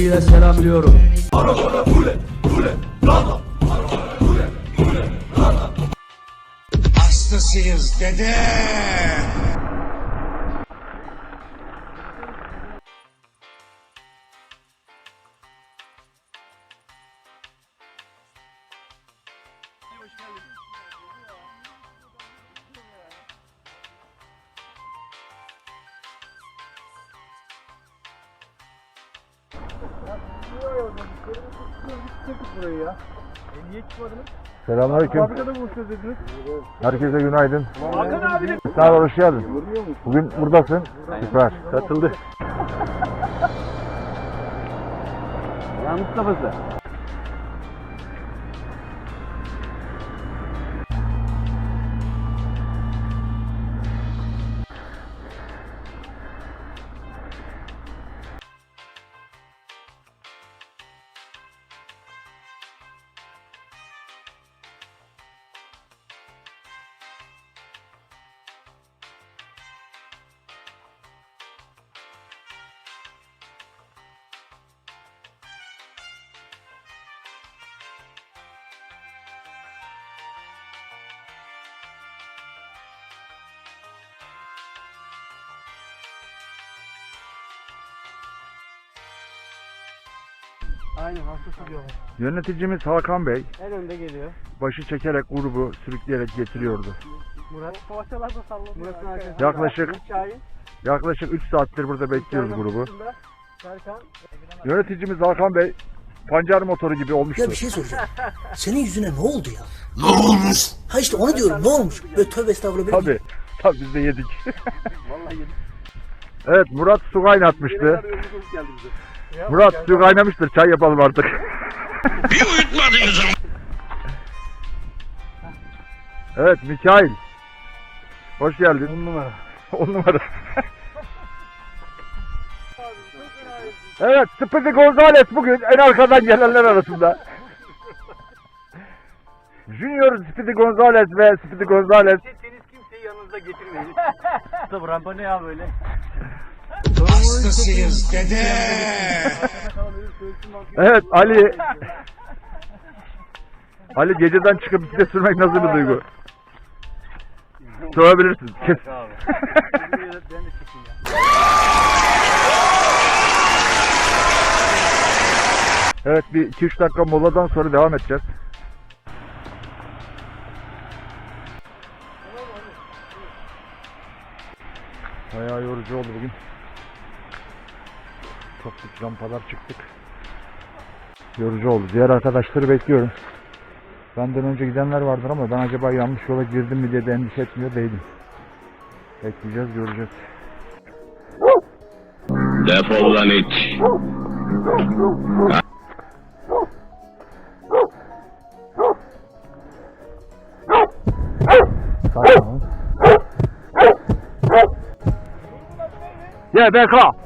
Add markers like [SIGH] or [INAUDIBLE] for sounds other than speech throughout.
sevgiyle selamlıyorum. Hastasıyız dede. Selamünaleyküm. Herkese günaydın. Sağ ol, hoş geldin. Bugün buradasın. Süper. Katıldı. [LAUGHS] Ya Mustafa'sı. Aynen hastası diyorlar. Yöneticimiz Hakan Bey En önde geliyor. başı çekerek grubu sürükleyerek getiriyordu. Murat. Poğaçalarda salladı. Murat'ın arkadaşı. Yaklaşık Şahin. yaklaşık 3 saattir burada bekliyoruz grubu. Serkan. Yöneticimiz Hakan Bey pancar motoru gibi olmuştu. Ya bir şey soracağım. [LAUGHS] Senin yüzüne ne oldu ya? Ne olmuş? Ha işte onu diyorum ne olmuş? Böyle tövbe estağfurullah. böyle- Tabii. Tabii biz de [LAUGHS] yedik. evet Murat su kaynatmıştı. Murat su kaynamıştır. Çay yapalım artık. [LAUGHS] Bir uyutmadınız ama. evet Mikail. Hoş geldin. 10 numara. [LAUGHS] 10 numara. [LAUGHS] evet Speedy Gonzales bugün en arkadan gelenler arasında. Junior Speedy Gonzales ve Speedy Gonzales Siz kimseyi yanınızda getirmeyin. Tabi rampa ne ya böyle? Hastasıyız dede. Evet Ali. Ali geceden çıkıp bisiklet sürmek nasıl bir duygu? Sorabilirsin. Kes. Evet bir 2-3 dakika moladan sonra devam edeceğiz. Bayağı yorucu oldu bugün. Çok dik rampalar çıktık. Yorucu oldu. Diğer arkadaşları bekliyorum. Benden önce gidenler vardır ama ben acaba yanlış yola girdim mi diye de endişe etmiyor değilim. Bekleyeceğiz, göreceğiz. Defol lan it. Sakin olun. YBK.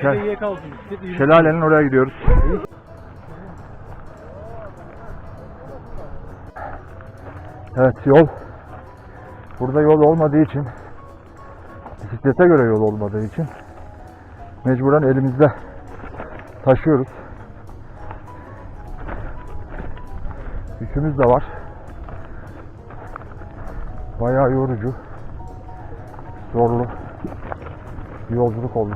Şel- Şelalenin oraya gidiyoruz. Evet yol. Burada yol olmadığı için bisiklete göre yol olmadığı için mecburen elimizde taşıyoruz. Yükümüz de var. Bayağı yorucu. Zorlu bir yolculuk oldu.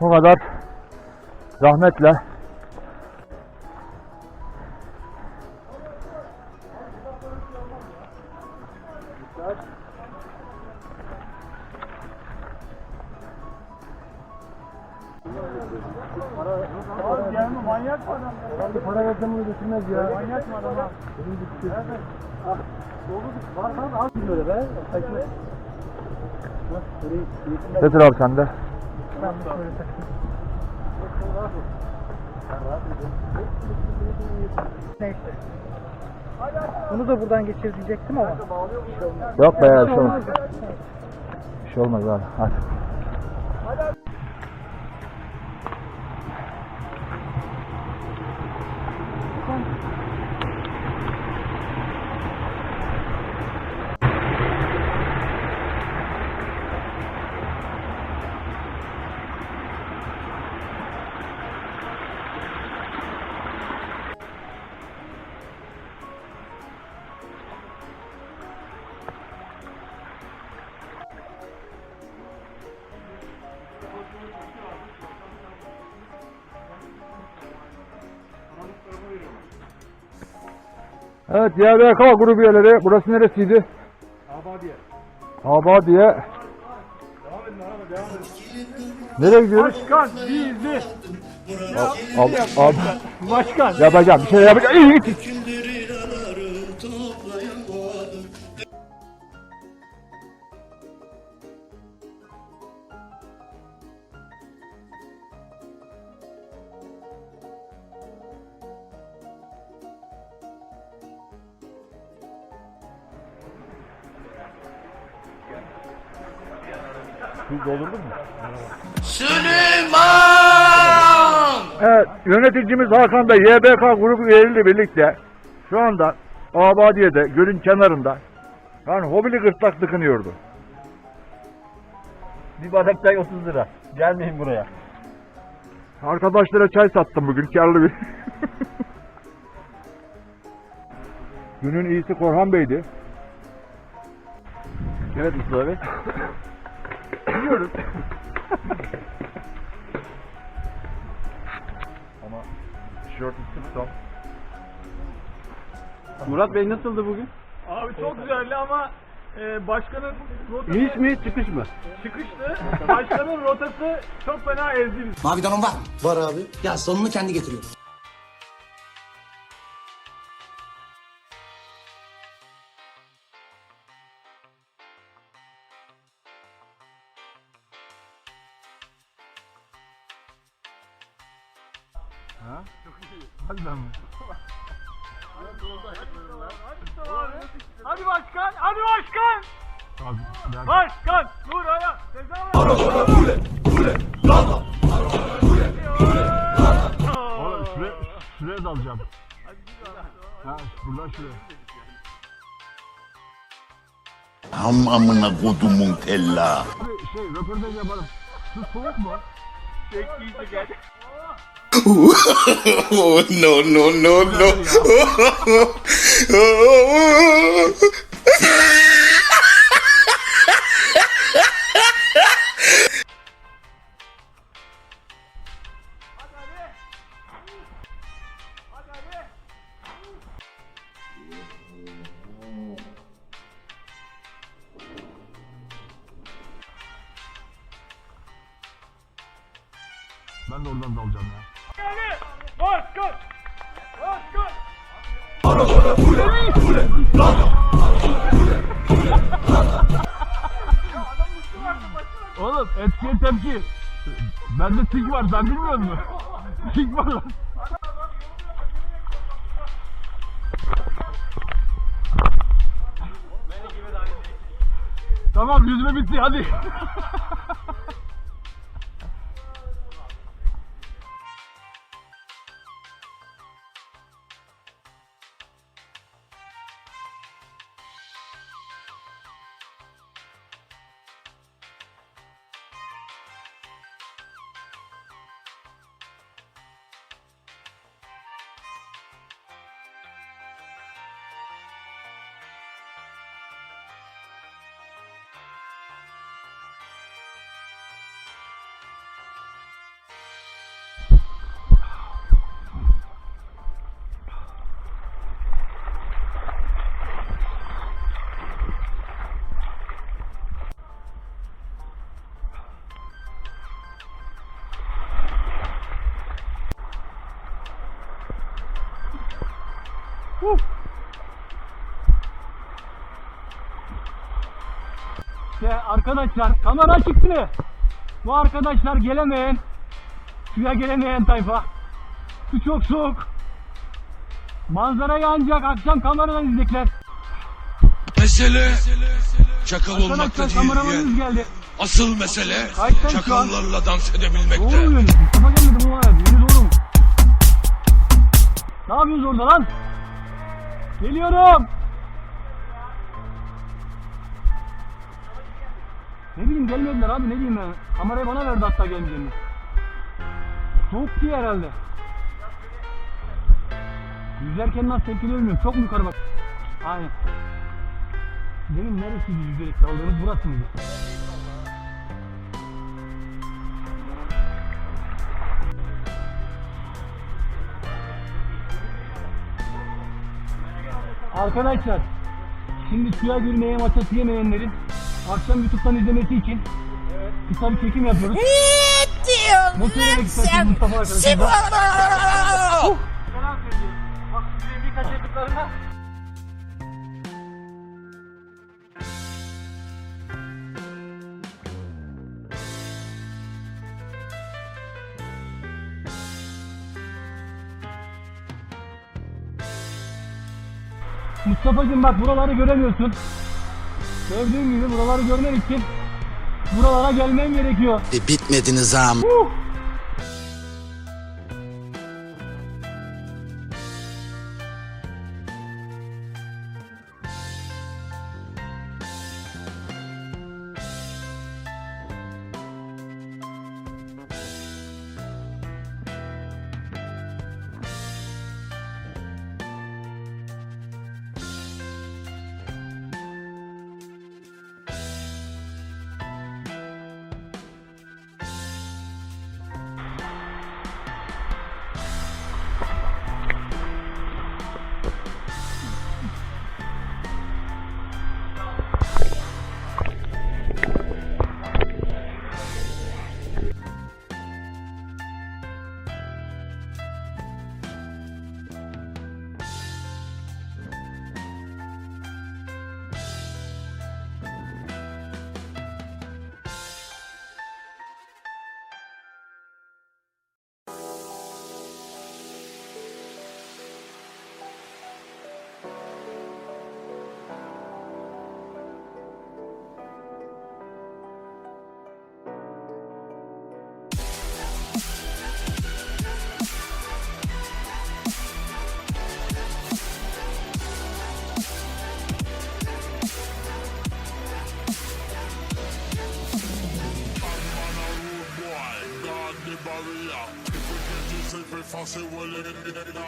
Bu kadar zahmetle manyak mı adam? para verdim bunu götürmez ya. Manyak mı adam? Benim gitti. Ah, dolu var lan az böyle be. Saçma. Getir abi sen de. Neyse. Bunu da buradan geçir diyecektim ama. Yok be ya bir şey olmaz. Bir şey olmaz abi. Hadi. Evet YBK grubu üyeleri. Burası neresiydi? Abadiye. Abadiye. Nereye gidiyoruz? Başkan bizi. Abi, abi. Başkan. Yapacağım. Bir şey yapacağım. İyi git. Evet, yöneticimiz Hakan da YBK grubu üyeleriyle birlikte şu anda Abadiye'de gölün kenarında yani hobili gırtlak tıkınıyordu. Bir bardak çay 30 lira. Gelmeyin buraya. Arkadaşlara çay sattım bugün karlı bir. [LAUGHS] Günün iyisi Korhan Bey'di. Evet Mustafa Bey. Biliyoruz. Ama tişörtü tutsam. Murat Bey nasıldı bugün? Abi çok güzeldi ama e, başkanın rotası İniş mi çıkış mı? çıkıştı. Başkanın rotası çok fena ezdi bizi. Mavi don var mı? Var abi. Ya sonunu kendi getiriyor. Başkan, dur aya. Ceza Şuraya, şuraya dalacağım. Ha, buradan şuraya. Am amına kodumun tella. Şey, röportaj yaparım. Su soğuk mu? Oh, [LAUGHS] no no no no. [LAUGHS] Ben de oradan dalacağım ya. Yani başkan. Başkan. Oğlum etkiye tepki. Bende tik var sen bilmiyor musun? [LAUGHS] Tik var lan. Tamam yüzme bitti hadi. [LAUGHS] İşte arkadaşlar kamera çıktı. Bu arkadaşlar gelemeyen, suya gelemeyen tayfa. Su çok soğuk. Manzarayı ancak akşam kameradan izleyecekler. Mesele çakal olmakta Arkadaşlar değil kameramanımız geldi. Asıl mesele Kayıttayım şu an. çakallarla dans edebilmekte. Doğru mu? Mustafa gelmedi bu var. Yeni doğru mu? Ne yapıyorsunuz orada lan? Geliyorum. Ne bileyim gelmediler abi ne diyeyim ben. Kamerayı bana verdi hatta gelmeyeceğini. Soğuk diye herhalde. Yüzerken nasıl tepkili ölmüyorum. Çok mu yukarı bak. Aynen. Benim neresiydi yüzerek kaldığınız burası mıydı? Arkadaşlar şimdi suya girmeye maça yemeyenlerin akşam YouTube'dan izlemesi için kısa bir çekim yapıyoruz. Mutlu yemek istersen Mustafa arkadaşımla. Selam söylüyorum. Bak size bir kaçırdıklarına. Mustafa'cığım bak buraları göremiyorsun. Gördüğün gibi buraları görmen için buralara gelmen gerekiyor. E, bitmedi nizam.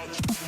Geldi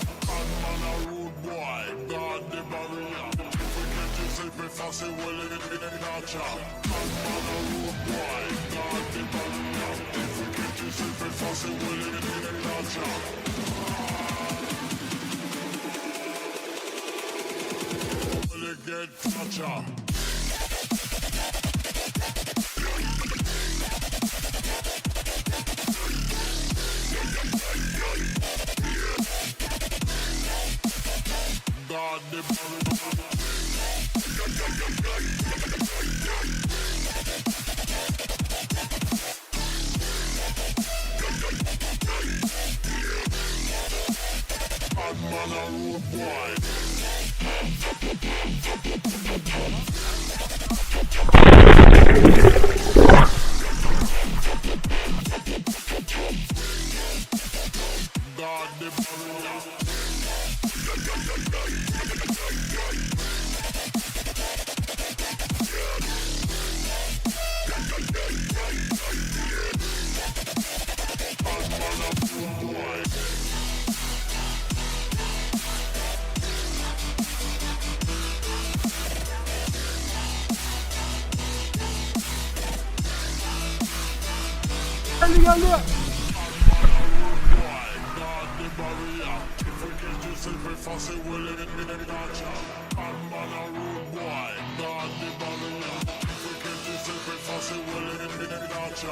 Ha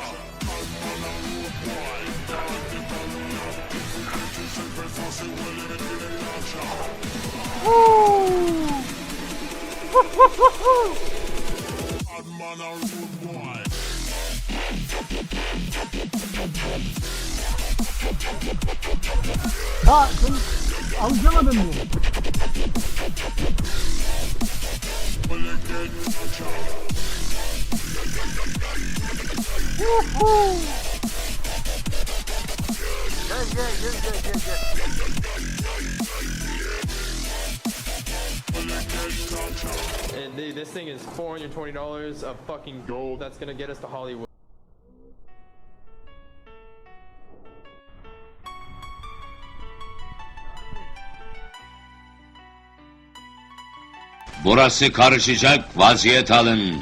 And they, this thing is $420 of fucking gold that's gonna get us to Hollywood. Burası karışacak vaziyet alın.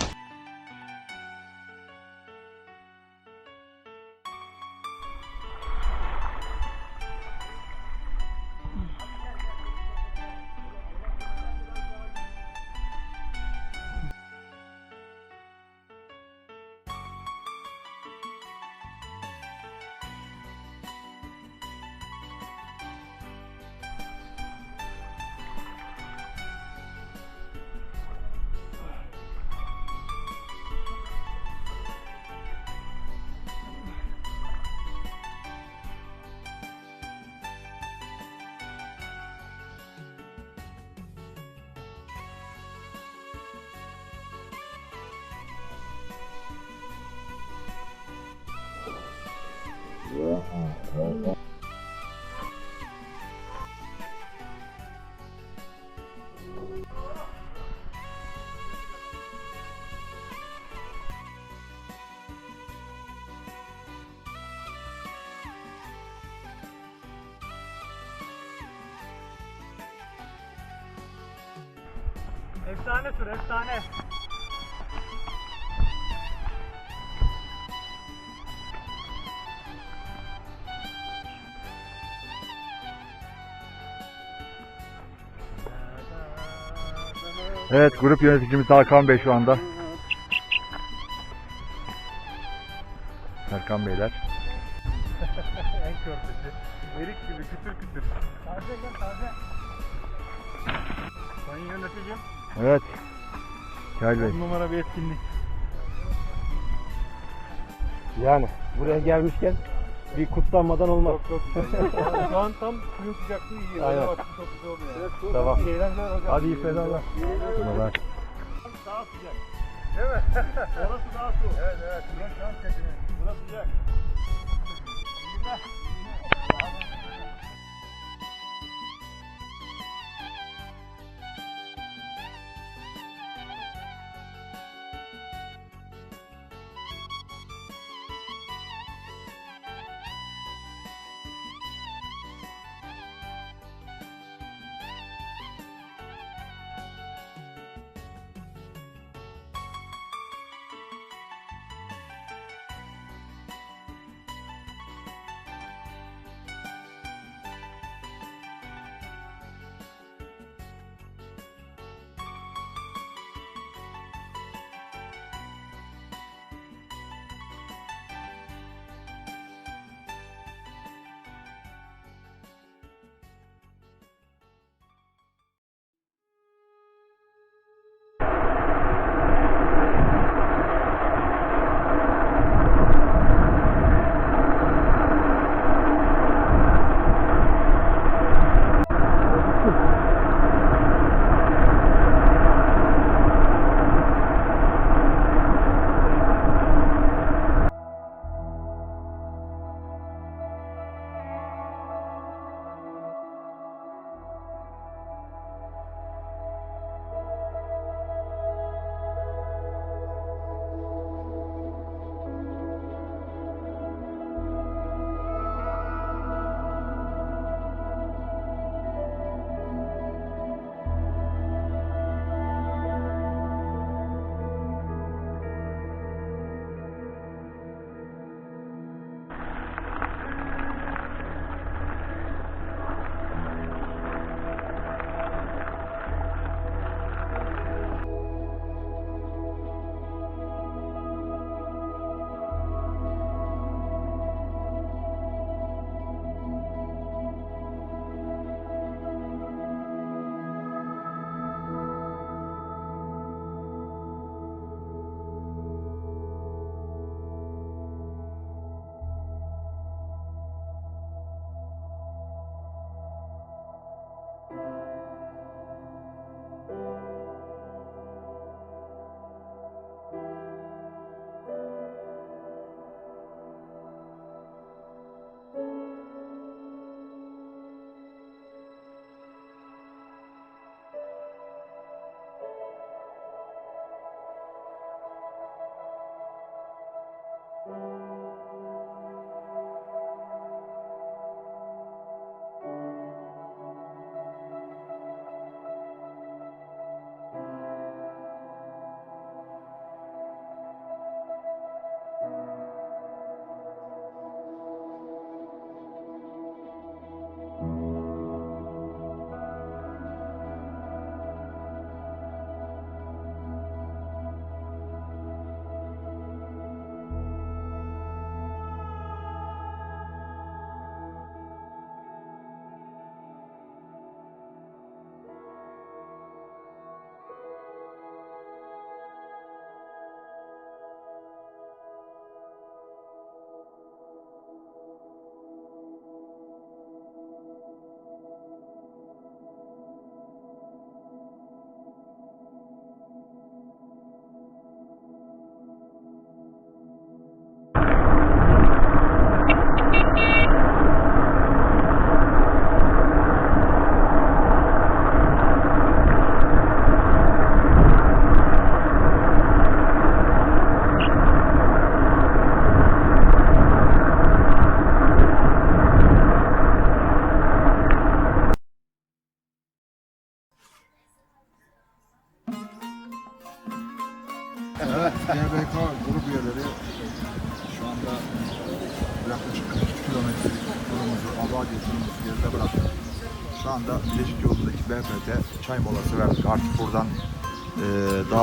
Efsane tur efsane. Evet grup yöneticimiz Hakan Bey şu anda. Serkan Beyler. [LAUGHS] en körpesi. Erik gibi kütür kütür. Taze gel taze. Sayın yöneticim. Evet. Gel Bey. Numara bir etkinlik. Yani buraya gelmişken bir kutlanmadan olmaz. Çok güzel. [LAUGHS] Şu an tam suyun sıcaklığı iyi. Aynen. Bak, çok güzel oluyor. Evet, tamam. Hadi iyi fedalar. Merhabalar. Daha sıcak. Değil mi? [LAUGHS] Orası daha soğuk. Evet evet. Burası şans ketini. Burası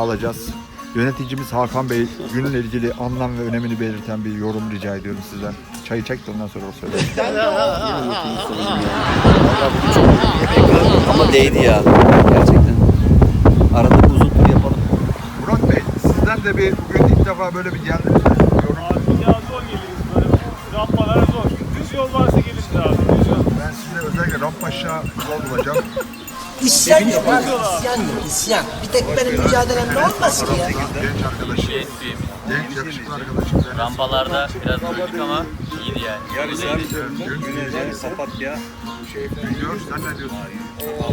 dağılacağız. Yöneticimiz Hakan Bey günle ilgili anlam ve önemini belirten bir yorum rica ediyorum sizden. Çayı çek de ondan sonra o söylesin. Ama değdi ya. Gerçekten. Arada bir uzun tur yapalım. Murat Bey sizden de bir bugün ilk defa böyle bir geldiniz. Yorum. Ya zor geliriz böyle. Rampalara zor. Düz yol varsa geliriz abi. Düz yol. Ben size özellikle rampa aşağı yol bulacağım. İsyan yok abi. İsyan yok. İsyan. Bir tek benim mücadelemde olmasın ya. Genç arkadaşım. Genç yakışıklı arkadaşım. Rampalarda biraz durduk ama iyiydi yani. Yarısar, Güneyden, Sapatya, şey, Güngör, sen ne diyorsun?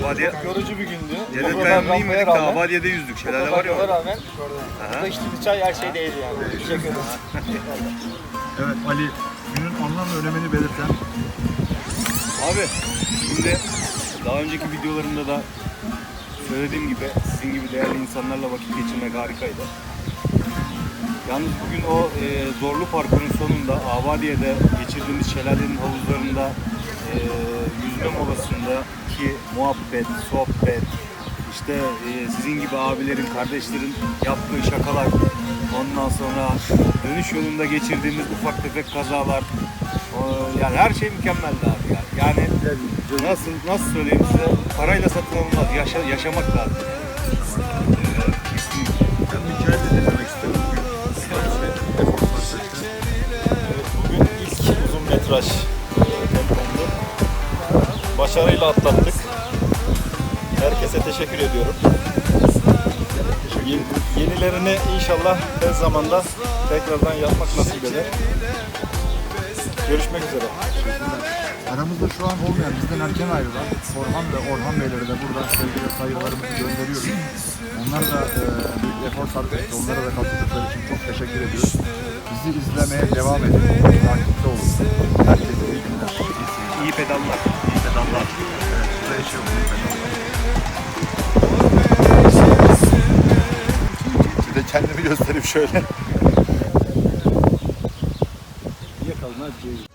Abadiye. Yorucu bir gündü. Kayanlı'yı inmedik de Abadiye'de yüzdük. Şelale var ya rağmen burada içtiğimiz çay her şey değdi yani. Teşekkür ederiz. Evet Ali, günün anlam ve önemini belirten Abi şimdi daha önceki videolarımda da söylediğim gibi sizin gibi değerli insanlarla vakit geçirmek harikaydı. Yalnız bugün o e, zorlu parkurun sonunda Avadiye'de geçirdiğimiz şelalenin havuzlarında e, yüzme molasında ki muhabbet, sohbet, işte e, sizin gibi abilerin, kardeşlerin yaptığı şakalar, ondan sonra dönüş yolunda geçirdiğimiz ufak tefek kazalar, o- yani her şey mükemmeldi abi ya. Yani nasıl nasıl söyleyeyim size parayla satın alınmaz, yaşa, yaşamak lazım. bugün. İlk uzun metraj tempomdu. Başarıyla atlattık. Herkese teşekkür ediyorum. Yeni- Yenilerini inşallah tez zamanda tekrardan yapmak nasip eder. Görüşmek üzere. Aramızda şu an olmayan, bizden erken ayrılan Orhan ve Orhan Beylere de buradan sevgi ve saygılarımızı gönderiyoruz. Onlar da e, büyük efor sarf etti. Onlara da katıldıkları için çok teşekkür ediyoruz. Bizi izlemeye devam edin. Takipte olun. Herkese iyi günler. iyi pedallar, iyi pedallar. Evet, size yaşıyorum. iyi pedallar. Bir de kendimi göstereyim şöyle. Yakalın hadi.